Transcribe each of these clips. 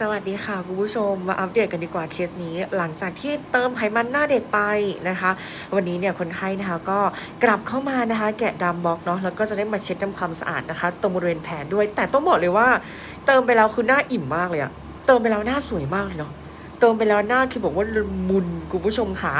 สวัสดีค่ะคุณผู้ชมมาอัปเดตกันดีกว่าเคสนี้ หลังจากที่เติมไขมันหน้าเด็กไปนะคะ วันนี้เนี่ยคนไข้นะคะก็กลับเข้ามานะคะ แกะดำบล็อกเนาะแล้วก็จะได้มาเช็ดทำความสะอาดนะคะ ตรงบริเวณแผลด้วย แต่ต้องบอกเลยว่า เติมไปแล้วคือหน้าอิ่มมากเลยอะเติมไปแล้วหน้าสวยมากเลยเนาะ เติมไปแล้วหน้าคือบอกว่าลมุนคุณผู้ชมค่ะ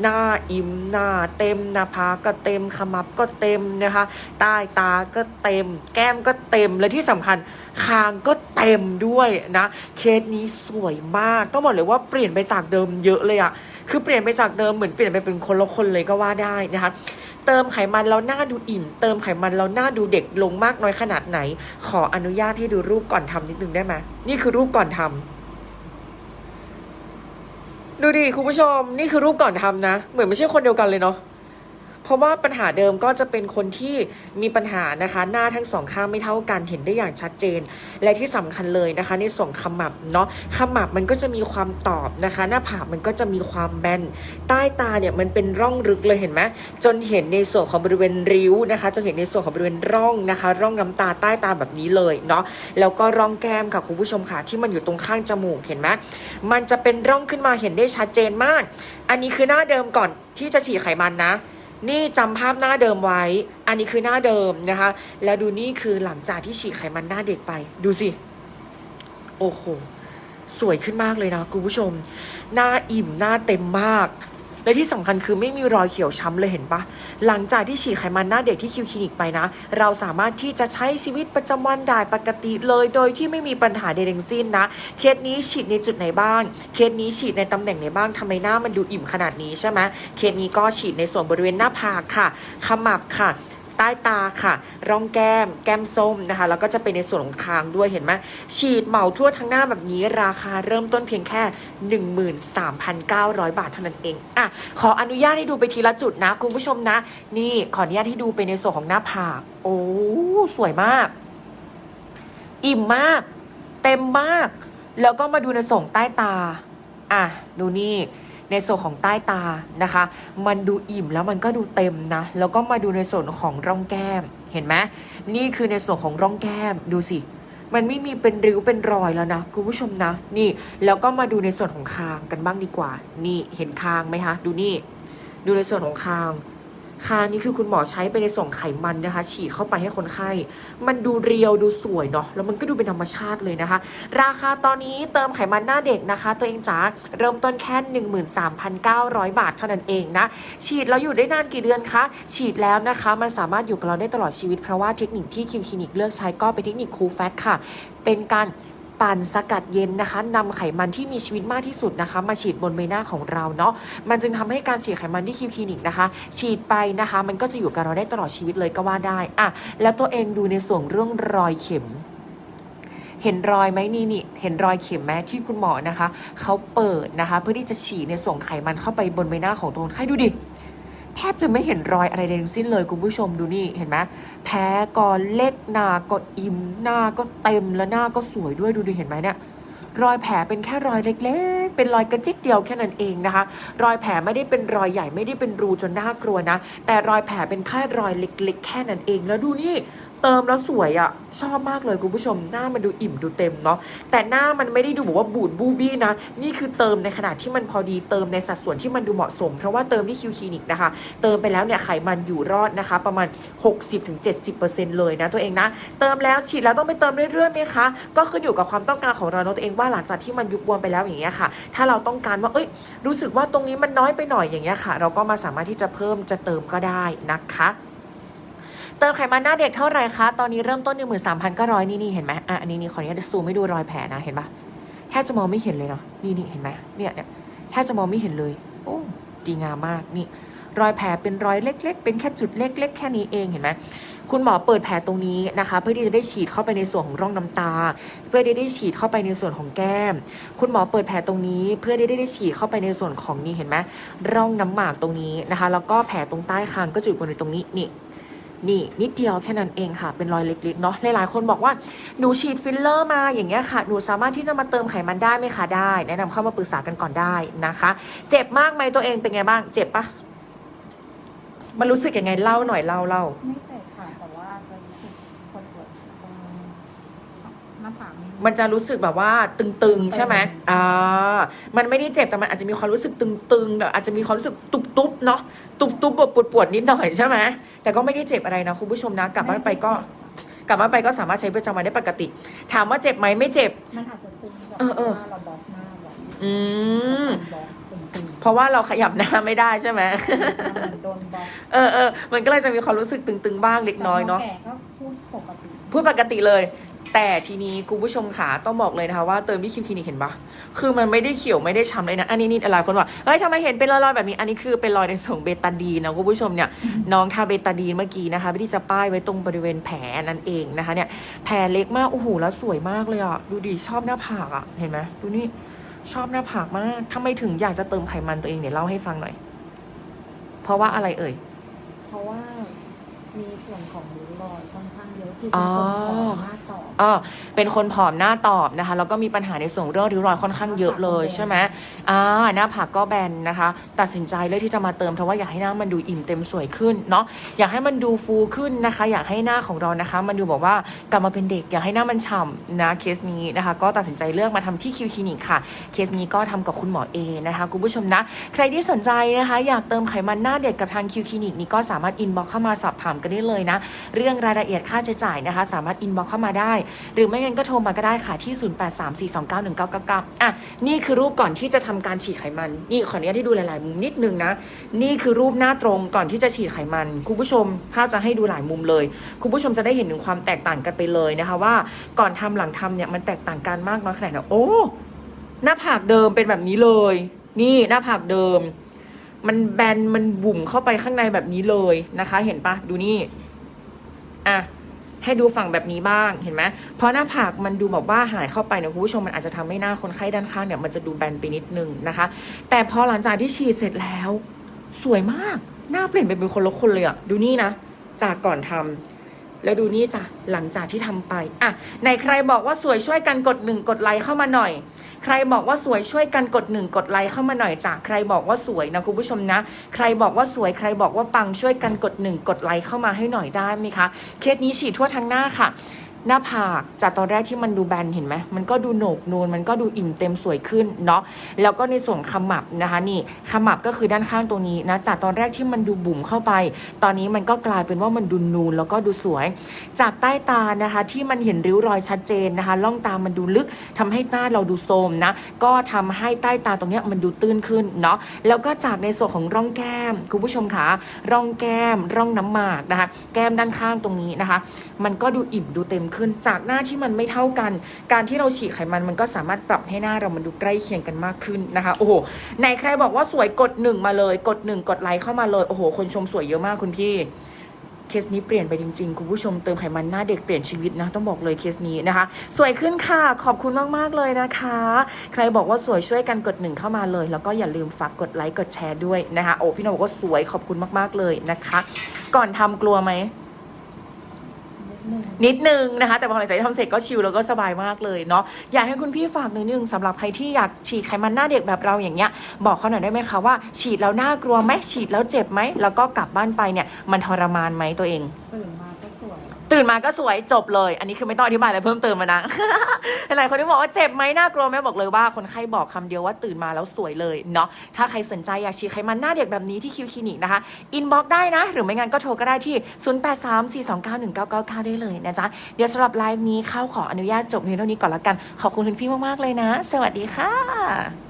หน้าอิ่มหน้าเต็มหน้าผากก็เต็มขมับก็เต็มนะคะใต้ตาก็เต็ม แก้มก็เต็มและที่สำคัญคางก็เต็มด้วยนะเคสนี้สวยมาก ต้องบอกเลยว่าเปลี่ยนไปจากเดิมเยอะเลยอะคือเปลี่ยนไปจากเดิมเหมือนเปลี่ยนไปเป็นคนละคนเลยก็ว่าได้นะคะเติมไขมันแล้วหน้าดูอิ่ม เติมไขมันแล้วหน้าดูเด็กลงมากน้อยขนาดไหน ขออนุญาตให้ดูรูปก่อนทำนิดนึงได้ไหมนี่คือรูปก่อนทำ ดูดิคุณผู้ชมนี่คือรูปก่อนทำนะ เหมือนไม่ใช่คนเดียวกันเลยเนาะ เพราะว่าปัญหาเดิมก็จะเป็นคนที่มีปัญหานะคะหน้าทั้งสองข้างไม่เท่ากันเห็นได้อย่างชัดเจน และที่สำคัญเลยนะคะ ในส่วนขมับเนาะขมับมันก็จะมีความตอบนะคะ หน้าผากมันก็จะมีความแบนใต้ตาเนี่ยมันเป็นร่องลึกเลยเห็นไหมจนเห็นในส่วนของบริเวณริ้วนะคะจนเห็นในส่วนของบริเวณร่องนะคะ ร่องน้ำตาใต้ตาแบบนี้เลยเนาะแล้วก็ร่องแก้มค่ะคุณผู้ชมค่ะที่มันอยู่ตรงข้างจมูกเห็นไหมมันจะเป็นร่องขึ้นมาเห็นได้ชัดเจนมาก อันนี้คือหน้าเดิมก่อนที่จะฉีดไขมันนะ นี่จำภาพหน้าเดิมไว้ อันนี้คือหน้าเดิมนะคะ แล้วดูนี่คือหลังจากที่ฉีดไขมันหน้าเด็กไป ดูสิ โอ้โห สวยขึ้นมากเลยนะคุณผู้ชม หน้าอิ่มหน้าเต็มมาก และที่สำคัญคือไม่มีรอยเขียวช้ำเลยเห็นปะหลังจากที่ฉีดไขมันหน้าเด็กที่คิวคลินิกไปนะ เราสามารถที่จะใช้ชีวิตประจำวันได้ปกติเลย โดยที่ไม่มีปัญหาใดทั้งสิ้นนะ เคสนี้ฉีดในจุดไหนบ้าง เคสนี้ฉีดในตำแหน่งไหนบ้างทำไมหน้ามันดูอิ่มขนาดนี้ใช่ไหมเคสนี้ก็ฉีดในส่วนบริเวณหน้าผากค่ะ ขมับค่ะ ใต้ตาค่ะ ร่องแก้ม แก้มส้มนะคะ แล้วก็จะเป็นในส่วนของคางด้วยเห็นไหมฉีดเหมาทั่วทั้งหน้าแบบนี้ราคาเริ่มต้นเพียงแค่ 13,900 บาทเท่านั้นเองอะขออนุญาตให้ดูไปทีละจุดนะ คุณผู้ชมนะ นี่ขออนุญาตให้ดูไปในส่วนของหน้าผาก โอ้สวยมาก อิ่มมาก เต็มมาก แล้วก็มาดูในส่วนใต้ตา อะ ดูนี่ ในส่วนของใต้ตานะคะ มันดูอิ่มแล้วมันก็ดูเต็มนะ แล้วก็มาดูในส่วนของร่องแก้ม เห็นไหมนี่คือในส่วนของร่องแก้มดูสิ มันไม่มีเป็นริ้วเป็นรอยแล้วนะคุณผู้ชมนะ นี่แล้วก็มาดูในส่วนของคางกันบ้างดีกว่า นี่เห็นคางไหมคะ ดูนี่ ดูในส่วนของคาง คางนี่คือคุณหมอใช้ไปในส่วนไขมันนะคะ ฉีดเข้าไปให้คนไข้ มันดูเรียวดูสวยเนาะแล้วมันก็ดูเป็นธรรมชาติเลยนะคะ ราคาตอนนี้เติมไขมันหน้าเด็กนะคะ ตัวเองจ๋าเริ่มต้นแค่ 13,900 บาทเท่านั้นเองนะ ฉีดแล้วอยู่ได้นานกี่เดือนคะ ฉีดแล้วนะคะ มันสามารถอยู่กับเราได้ตลอดชีวิตเพราะว่าเทคนิคที่คิวคลินิกเลือกใช้ก็เป็นเทคนิคคูลแฟตค่ะ เป็นการ ปั่นสกัดเย็นนะคะนำไขมันที่มีชีวิตมากที่สุดนะคะ มาฉีดบนใบหน้าของเราเนาะมันจึงทำให้การฉีดไขมันที่คิวคลินิกนะคะ ฉีดไปนะคะ มันก็จะอยู่กับเราได้ตลอดชีวิตเลยก็ว่าได้อะแล้วตัวเองดูในส่วนเรื่องรอยเข็มเห็นรอยไหมนี่นี่เห็นรอยเข็มไหมที่คุณหมอนะคะเขาเปิดนะคะ เพื่อที่จะฉีดในส่วนไขมันเข้าไปบนใบหน้าของตัวคนไข้ดูดิ แทบจะไม่เห็นรอยอะไรใดทั้งสิ้นเลยคุณผู้ชมดูนี่เห็นไหมแพ้ก็เล็กหน้าก็อิ่มหน้าก็เต็มแล้วหน้าก็สวยด้วยดูดิเห็นไหมเนี่ยรอยแผลเป็นแค่รอยเล็กเป็นรอยกระจิกเดียวแค่นั้นเองนะคะ รอยแผลไม่ได้เป็นรอยใหญ่ไม่ได้เป็นรูจนน่ากลัวนะ แต่รอยแผลเป็นแค่รอยเล็ก ๆ แค่นั้นเองแล้วดูนี่เติมแล้วสวยอะ่ะ ชอบมากเลยคุณผู้ชมหน้ามันดูอิ่มดูเต็มเนาะแต่หน้ามันไม่ได้ดูแบบว่าบูดบูบี้นะ นี่คือเติมในขนาดที่มันพอดีเติมในสัดส่วนที่มันดูเหมาะสม เพราะว่าเติมที่คิวคลินิกนะคะ เติมไปแล้วเนี่ยไขมันอยู่รอดนะคะ ประมาณ 60-70%เลยนะตัวเองนะ เติมแล้วฉีดแล้วต้องไปเติมเรื่อยๆไหมคะ ก็ขึ้นอยู่กับความต้องการของเราเนาะตัวเองว่าหลังจากที่มันยุบบวมไปแล้วอย่างเงี้ยค่ะถ้าเราต้องการว่า เอ้ย รู้สึกว่าตรงนี้มันน้อยไปหน่อยอย่างเงี้ยค่ะ เราก็มาสามารถที่จะเพิ่มจะเติมก็ได้นะคะเติมไขมันหน้าเด็กเท่าไหร่คะ ตอนนี้เริ่มต้น13,900นี่นี่เห็นไหมอะอันนี้นี่ขออนุญาตซูมให้ดูรอยแผลนะเห็นปะแทบจะมองไม่เห็นเลยเนาะนี่นี่เห็นไหมเนี่ยเนี่ยแทบจะมองไม่เห็นเลย โอ้ดีงามมากนี่ รอยแผลเป็นรอยเล็ก ๆ เป็นแค่จุดเล็ก ๆ แค่นี้เองเห็นไหมคุณหมอเปิดแผลตรงนี้นะคะ เพื่อที่จะได้ฉีดเข้าไปในส่วนของร่องน้ำตา เพื่อที่ได้ฉีดเข้าไปในส่วนของแก้ม คุณหมอเปิดแผลตรงนี้ เพื่อที่ได้ได้ฉีดเข้าไปในส่วนของนี่เห็นไหมร่องน้ำหมากตรงนี้นะคะ แล้วก็แผลตรงใต้คางก็จุดบนในตรงนี้นี่นี่นิดเดียวแค่นั้นเองค่ะ เป็นรอยเล็กๆเนาะหลายๆคนบอกว่าหนูฉีดฟิลเลอร์มาอย่างเงี้ยค่ะ หนูสามารถที่จะมาเติมไขมันได้ไหมคะได้ แนะนำเข้ามาปรึกษากันก่อนได้นะคะ เจ็บมากไหมตัวเองเป็นไงบ้างเจ็บปะ มันรู้สึกยังไงเล่าหน่อยเล่าเล่าไม่เจ็บค่ะแต่ว่าจะรู้สึกปวดปวดตรงหน้าผากนี่มันจะรู้สึกแบบว่าตึงๆใช่ไหมอ่ามันไม่ได้เจ็บแต่มันอาจจะมีความรู้สึกตึงๆแบบอาจจะมีความรู้สึกตุบๆเนาะตุบๆปวดปวดๆนิดหน่อยใช่ไหมแต่ก็ไม่ได้เจ็บอะไรนะคุณผู้ชมนะกลับบ้านไปก็ กลับบ้านไปก็สามารถใช้ประจำวันได้ปกติ ถามว่าเจ็บไหมไม่เจ็บ มันอาจจะตึงแบบเออเออ ว่าเราบล็อกหน้าไว้อืมบล็อกตึงเพ ราะว่าเราขยับหน้าไม่ได้ใช่ไหมๆเหมือนโดนบล็อกเออเออมันก็เลยจะมีความรู้สึกตึงๆบ้างเล็กน้อยเนาะแต่พแก่ก็พูดปกติพูดปกติเลย แต่ทีนี้คุณผู้ชมขาต้องบอกเลยนะคะว่าเติมที่คิวคลินิกเห็นปะคือมันไม่ได้เขียวไม่ได้ช้ำเลยนะ อันนี้นี่หลายคนบอกเฮ้ยทำไมเห็นเป็นรอยๆแบบนี้อันนี้คือเป็นรอยในส่วนของเบตาดีนนะคุณผู้ชมเนี่ยน้องทาเบตาดีนเมื่อกี้นะคะที่จะป้ายไว้ตรงบริเวณแผลนั่นเองนะคะเนี่ยแผลเล็กมากโอ้โหแล้วสวยมากเลยอะดูดิชอบหน้าผากอะเห็นไหมดูนี่ ชอบหน้าผากมากทำไมถึงอยากจะเติมไขมันตัวเองเนี่ยเล่าให้ฟังหน่อย เพราะว่าอะไรเอ่ย เพราะว่า มีส่วนของริ้วรอยค่อนข้างเยอะคืออ๋เป็นอคนผอมหน้าต่ออ๋อเป็นคนผอมหน้าตอบนะคะ แล้วก็มีปัญหาในส่วนเรื่องริ้วรอยค่อนข้างเยอะเลยใช่ไหมอ่าหน้าผากก็แบนนะคะ ตัดสินใจเลือกที่จะมาเติมเพราะว่าอยากให้หน้ามันดูอิ่มเต็มสวยขึ้นเนาะอยากให้มันดูฟูขึ้นนะคะ อยากให้หน้าของเรานะคะ มันดูแบบว่ากลับมาเป็นเด็กอยากให้หน้ามันฉ่ำนะเคสนี้นะคะ ก็ตัดสินใจเลือกมาทำที่คิวคลินิกค่ะ เคสนี้ก็ทำกับคุณหมอเอนะคะคุณผู้ชมนะ ใครที่สนใจนะคะ อยากเติมไขมันหน้าเด็กกับทางคิวคลินิกนี้ก็สามารถอินบ็อกเข้ามาสอบถามกันได้เลยนะ เรื่องรายละเอียดค่าใช้จ่ายนะคะ สามารถอินบ็อกเข้ามาได้ หรือไม่งั้นก็โทรมาก็ได้ค่ะที่ 0834291999อะนี่คือรูปก่อนที่จะทำการฉีดไขมัน นี่ขออนุญาตที่ดูหลาย ๆ มุมนิดนึงนะ นี่คือรูปหน้าตรงก่อนที่จะฉีดไขมัน คุณผู้ชมข้าจะให้ดูหลายมุมเลย คุณผู้ชมจะได้เห็นถึงความแตกต่างกันไปเลยนะคะว่าก่อนทำหลังทำเนี่ยมันแตกต่างกันมากน้อยขนาดไหนโอ้หน้าผากเดิมเป็นแบบนี้เลย นี่หน้าผากเดิม มันแบนมันบุ่มเข้าไปข้างในแบบนี้เลยนะคะ เห็นปะดูนี่อะให้ดูฝั่งแบบนี้บ้างเห็นไหมเพราะหน้าผากมันดูแบบว่าหายเข้าไปเนี่ยคุณผู้ชมมันอาจจะทำให้หน้าคนไข้ด้านข้างเนี่ยมันจะดูแบนไปนิดนึงนะคะ แต่พอหลังจากที่ฉีดเสร็จแล้ว สวยมากหน้าเปลี่ยนไปเป็นคนละคนเลยอะดูนี่นะจากก่อนทำ แล้วดูนี่จ้ะหลังจากที่ทำไปอะไหนใครบอกว่าสวยช่วยกันกดหนึ่งกดไลค์เข้ามาหน่อย ใครบอกว่าสวยช่วยกันกดหนึ่งกดไลค์เข้ามาหน่อยจ้ะใครบอกว่าสวยนะคุณผู้ชมนะ ใครบอกว่าสวยใครบอกว่าปังช่วยกันกดหนึ่งกดไลค์เข้ามาให้หน่อยได้ไหมคะเคสนี้ฉีดทั่วทั้งหน้าค่ะ หน้าผากจากตอนแรกที่มันดูแบนเห็นไหมมันก็ดูโหนกนูนมันก็ดูอิ่มเต็มสวยขึ้นเนาะแล้วก็ในส่วนขมับนะคะนี่ขมับก็คือด้านข้างตรงนี้นะจากตอนแรกที่มันดูบุ๋มเข้าไป ตอนนี้มันก็กลายเป็นว่ามันดูนูนแล้วก็ดูสวย จากใต้ตานะคะที่มันเห็นริ้วรอยชัดเจนนะคะล่องตามันดูลึกทำให้หน้าเราดูโทมนะก็ทำให้ใต้ตาตรงเนี้ยมันดูตื้นขึ้นเนาะแล้วก็จากในส่วนของร่องแก้มคุณผู้ชมคะร่องแก้มร่องน้ำหมากนะคะแก้มด้านข้างตรงนี้นะคะ มันก็ดูอิ่มดูเต็มขึ้น จากหน้าที่มันไม่เท่ากัน การที่เราฉีดไขมันมันก็สามารถปรับให้หน้าเรามันดูใกล้เคียงกันมากขึ้นนะคะ โอ้โหไหนใครบอกว่าสวยกดหนึ่งมาเลย กดหนึ่งกดไลค์เข้ามาเลย โอ้โห คนชมสวยเยอะมากคุณพี่เคสนี้เปลี่ยนไปจริงๆ คุณผู้ชมเติมไขมันหน้าเด็กเปลี่ยนชีวิตนะ ต้องบอกเลยเคสนี้นะคะ สวยขึ้นค่ะ ขอบคุณมากๆเลยนะคะ ใครบอกว่าสวยช่วยกันกดหนึ่งเข้ามาเลย แล้วก็อย่าลืมฝากกดไลค์กดแชร์ด้วยนะคะ โอ้พี่นบอกว่าสวยขอบคุณมากๆเลยนะคะ ก่อนทำกลัวไหม นิดนึงนิดนึงนะคะ แต่พอหลังจากที่ทำเสร็จก็ชิลแล้วก็สบายมากเลยเนาะอยากให้คุณพี่ฝากหนึ่งนึงสำหรับใครที่อยากฉีดไขมันหน้าเด็กแบบเราอย่างเงี้ย บอกเขาหน่อยได้ไหมคะว่าฉีดแล้วน่ากลัวไหมฉีดแล้วเจ็บไหมแล้วก็กลับบ้านไปเนี่ยมันทรมานไหมตัวเอง ตื่นมาก็สวย ตื่นมาก็สวยจบเลย อันนี้คือไม่ต้องอธิบายอะไรเพิ่มเติมมานะ หลายคนที่บอกว่าเจ็บไหมน่ากลัวไหมบอกเลยว่าคนไข้บอกคำเดียวว่าตื่นมาแล้วสวยเลยเนาะ ถ้าใครสนใจอยากฉีดไขมันหน้าเด็กแบบนี้ที่คิวคลินิกนะคะ อินบ็อกได้นะ หรือไม่งั้นก็โทรก็ได้ที่ 0834291999 ได้เลยนะจ๊ะ เดี๋ยวสำหรับไลฟ์นี้เข้าขออนุญาตจบเพียงเท่านี้ก่อนละกัน ขอบคุณคุณพี่มากๆเลยนะ สวัสดีค่ะ